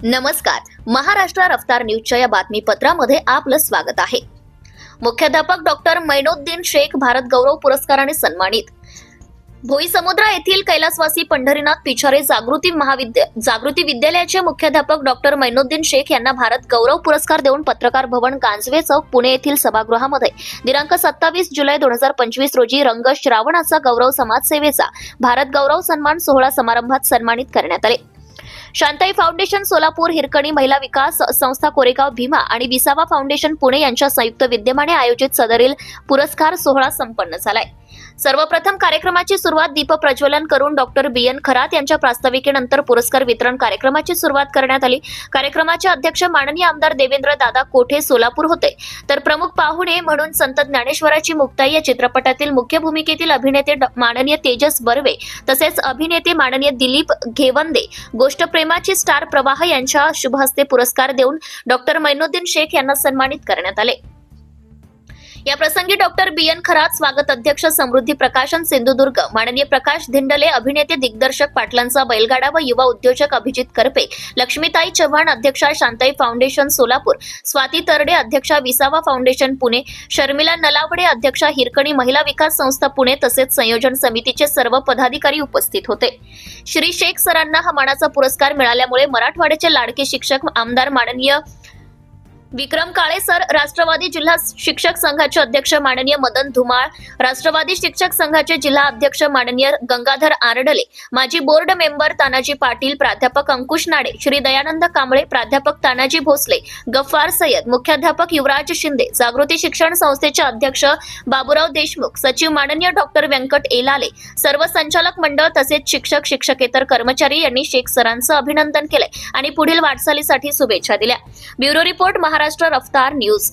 नमस्कार. महाराष्ट्र रफ्तार न्यूजच्या या बातमीपत्रामध्ये आपलं स्वागत आहे. मुख्याध्यापक डॉक्टर मैनोद्दीन शेख भारत गौरव पुरस्काराने सन्मानित. भोई समुद्र येथील कैलासवासी पंढरीनाथ पिछारे जागृती महाविद्या जागृती विद्यालयाचे मुख्याध्यापक डॉक्टर मैनोद्दीन शेख यांना भारत गौरव पुरस्कार देऊन पत्रकार भवन गांजवे चौक पुणे येथील सभागृहामध्ये. दिनांक सत्तावीस जुलै दोन हजार पंचवीस रोजी रंग श्रावणाचा गौरव समाजसेवेचा भारत गौरव सन्मान सोहळा समारंभात सन्मानित करण्यात आले. शांताई फाउंडेशन सोलापूर हिरकणी महिला विकास संस्था कोरेगाव भीमा आणि विसावा फाउंडेशन पुणे यांच्या संयुक्त विद्यमाने आयोजित सदरील पुरस्कार सोहळा संपन्न झालाय. सर्वप्रथम कार्यक्रमाची सुरुवात दीप प्रज्वलन करून डॉक्टर बी. एन. खरात यांच्या प्रास्ताविकेनंतर पुरस्कार वितरण कार्यक्रमाची सुरुवात करण्यात आली. कार्यक्रमाचे अध्यक्ष माननीय आमदार देवेंद्र दादा कोठे सोलापूर होते. तर प्रमुख पाहुणे म्हणून संत ज्ञानेश्वराची मुक्ताई या चित्रपटातील मुख्य भूमिकेतील अभिनेते माननीय तेजस बर्वे तसेच अभिनेते माननीय दिलीप घेवंदे गोष्ट प्रेमाची स्टार प्रवाह यांच्या शुभहस्ते पुरस्कार देऊन डॉक्टर मैनुद्दीन शेख यांना सन्मानित करण्यात आले. या प्रसंगी डॉक्टर बी एन खरात स्वागत अध्यक्ष समृद्धी प्रकाशन सिंधुदुर्ग माननीय प्रकाश धिंडले अभिनेते दिग्दर्शक पाटलांचा बैलगाडा व युवा उद्योजक अभिजित करपे लक्ष्मीताई चव्हाण अध्यक्षा शांताई फाउंडेशन सोलापूर स्वाती तरडे अध्यक्षा विसावा फाउंडेशन पुणे शर्मिला नलावडे अध्यक्षा हिरकणी महिला विकास संस्था पुणे तसेच संयोजन समितीचे सर्व पदाधिकारी उपस्थित होते. श्री शेख सरांना हा मानाचा पुरस्कार मिळाल्यामुळे मराठवाड्याचे लाडके शिक्षक आमदार माननीय विक्रम काळे सर राष्ट्रवादी जिल्हा शिक्षक संघाचे अध्यक्ष माननीय मदन धुमाळ राष्ट्रवादी शिक्षक संघाचे जिल्हा अध्यक्ष माननीय गंगाधर आरडले माजी बोर्ड मेंबर तानाजी पाटील प्राध्यापक अंकुश नाडे श्री दयानंद कांबळे प्राध्यापक तानाजी भोसले गफ्फार सय्यद मुख्याध्यापक युवराज शिंदे जागृती शिक्षण संस्थेचे अध्यक्ष बाबुराव देशमुख सचिव माननीय डॉक्टर व्यंकट एलाले सर्व संचालक मंडळ तसेच शिक्षक शिक्षकेतर कर्मचारी यांनी शेख सरांचं अभिनंदन केलंय आणि पुढील वाटचालीसाठी शुभेच्छा दिल्या. ब्युरो रिपोर्ट महाराष्ट्र रफ्तार न्यूज